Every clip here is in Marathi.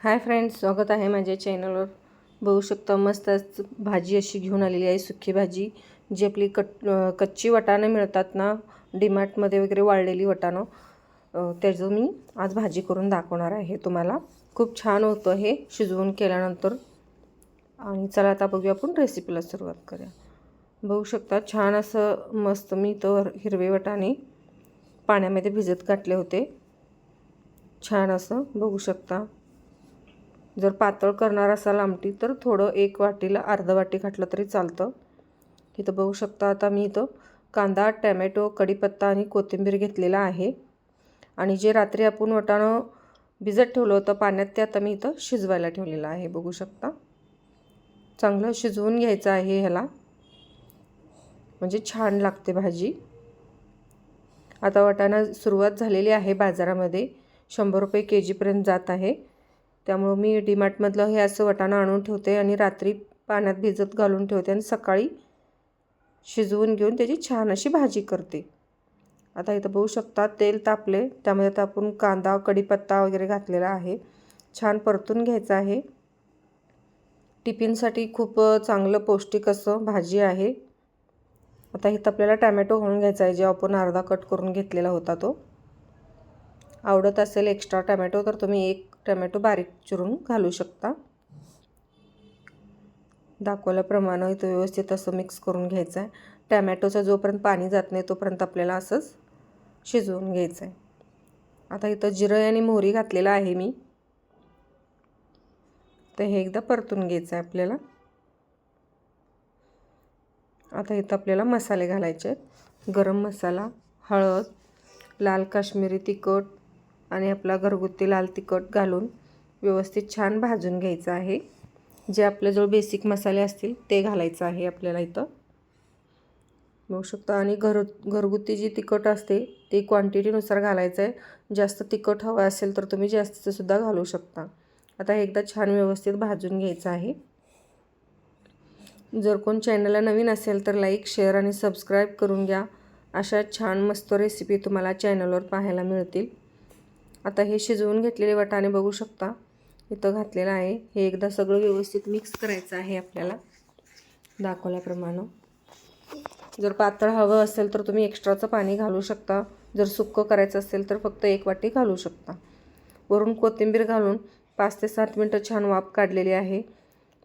हाय फ्रेंड्स स्वागत आहे माझ्या चॅनलवर. बघू शकता मस्त आज भाजी अशी घेऊन आलेली आहे सुखी भाजी जी आपली कट कच्ची वटाणं मिळतात ना डीमार्टमध्ये वगैरे वाळलेली वटाणं त्याचं मी आज भाजी करून दाखवणार आहे तुम्हाला. खूप छान होतं हे शिजवून केल्यानंतर. आणि चला आता बघूया आपण रेसिपीला सुरुवात करूया. बघू शकता छान असं मस्त मी तर हिरवे वटाणे पाण्यामध्ये भिजत घातले होते. छान असं बघू शकता. जर पातळ करणार असाल आमटी तर थोडं एक वाटीला अर्ध वाटी घातलं तरी चालतं. इथं बघू शकता आता मी इथं कांदा टॅमॅटो कढीपत्ता आणि कोथिंबीर घेतलेला आहे. आणि जे रात्री आपण वटाणं भिजत ठेवलं होतं पाण्यात ते आता मी इथं शिजवायला ठेवलेलं आहे. बघू शकता. चांगलं शिजवून घ्यायचं आहे ह्याला. म्हणजे छान लागते भाजी. आता वाटाणा सुरुवात झालेली आहे बाजारामध्ये. शंभर रुपये के जीपर्यंत जात आहे. त्यामुळं मी डीमार्टमधलं हे असं वटाणं आणून ठेवते आणि रात्री पाण्यात भिजत घालून ठेवते आणि सकाळी शिजवून घेऊन त्याची छान अशी भाजी करते. आता इथं बघू शकता तेल तापले. त्यामध्ये आता आपण कांदा कढीपत्ता वगैरे घातलेला आहे. छान परतून घ्यायचं आहे. टिफिनसाठी खूप चांगलं पौष्टिक असं भाजी आहे. आता इथं आपल्याला टॅमॅटो घालून घ्यायचा आहे जे आपण अर्धा कट करून घेतलेला होता तो. आवडत असेल एक्स्ट्रा टॅमॅटो तर तुम्ही एक टॅमॅटो बारीक चिरून घालू शकता. दाखवल्याप्रमाणे तो व्यवस्थित असं मिक्स करून घ्यायचं आहे टॅमॅटोचं जोपर्यंत पाणी जात नाही तोपर्यंत आपल्याला असंच शिजवून घ्यायचं आहे आता इथं जिरं आणि मोहरी घातलेलं आहे मी. तर हे एकदा परतून घ्यायचं आहे आपल्याला. आता इथं आपल्याला मसाले घालायचे आहेत. गरम मसाला हळद लाल काश्मीरी तिखट आणि आपला घरगुती लाल तिखट घालून व्यवस्थित छान भाजून घ्यायचं आहे. जे आपल्याजवळ बेसिक मसाले असतील ते घालायचं आहे आपल्याला इथं. बघू शकता आणि घर घरगुती जी तिखट असते ती क्वांटिटीनुसार घालायचं आहे. जास्त तिखट हवं असेल तर तुम्ही जास्तचंसुद्धा घालू शकता. आता एकदा छान व्यवस्थित भाजून घ्यायचं आहे. जर कोण चॅनलला नवीन असेल तर लाईक शेअर आणि सबस्क्राईब करून घ्या. अशा छान मस्त रेसिपी तुम्हाला चॅनलवर पाहायला मिळतील. आता हे शिजवून घेतलेले वाटाणे बघू शकता. इथं घातलेलं आहे. हे एकदा सगळं व्यवस्थित मिक्स करायचं आहे आपल्याला. दाखवल्याप्रमाणे. जर पातळ हवं असेल तर तुम्ही एक्स्ट्राचं पाणी घालू शकता. जर सुक्कं करायचं असेल तर फक्त एक वाटी घालू शकता. वरून कोथिंबीर घालून पाच ते सात मिनटं छान वाफ काढलेली आहे.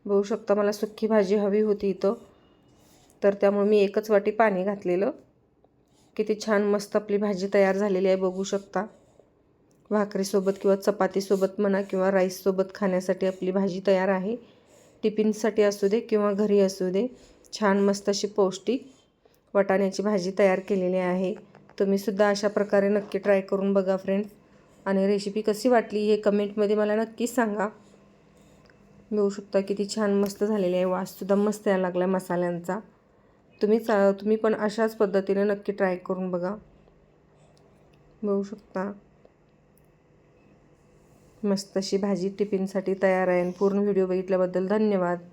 बघू शकता मला सुक्की भाजी हवी होती इथं. तर त्यामुळे मी एकच वाटी पाणी घातलेलं. किती छान मस्त आपली भाजी तयार झालेली आहे बघू शकता. भाकरीसोबत किंवा चपातीसोबत म्हणा किंवा राईससोबत खाण्यासाठी आपली भाजी तयार आहे. टिफिनसाठी असू दे किंवा घरी असू दे छान मस्त अशी पौष्टिक वाटाण्याची भाजी तयार केलेली आहे. तुम्हीसुद्धा अशा प्रकारे नक्की ट्राय करून बघा फ्रेंड्स आणि रेसिपी कशी वाटली हे कमेंटमध्ये मला नक्कीच सांगा. बघू शकता किती छान मस्त झालेली आहे. वाससुद्धा मस्त यायला लागला आहे मसाल्यांचा. तुम्ही चा तुम्ही पण अशाच पद्धतीने नक्की ट्राय करून बघा. बघू शकता. मस्त अशी भाजी टिफिनसाठी तयार आहे पूर्ण व्हिडिओ बघितल्याबद्दल धन्यवाद.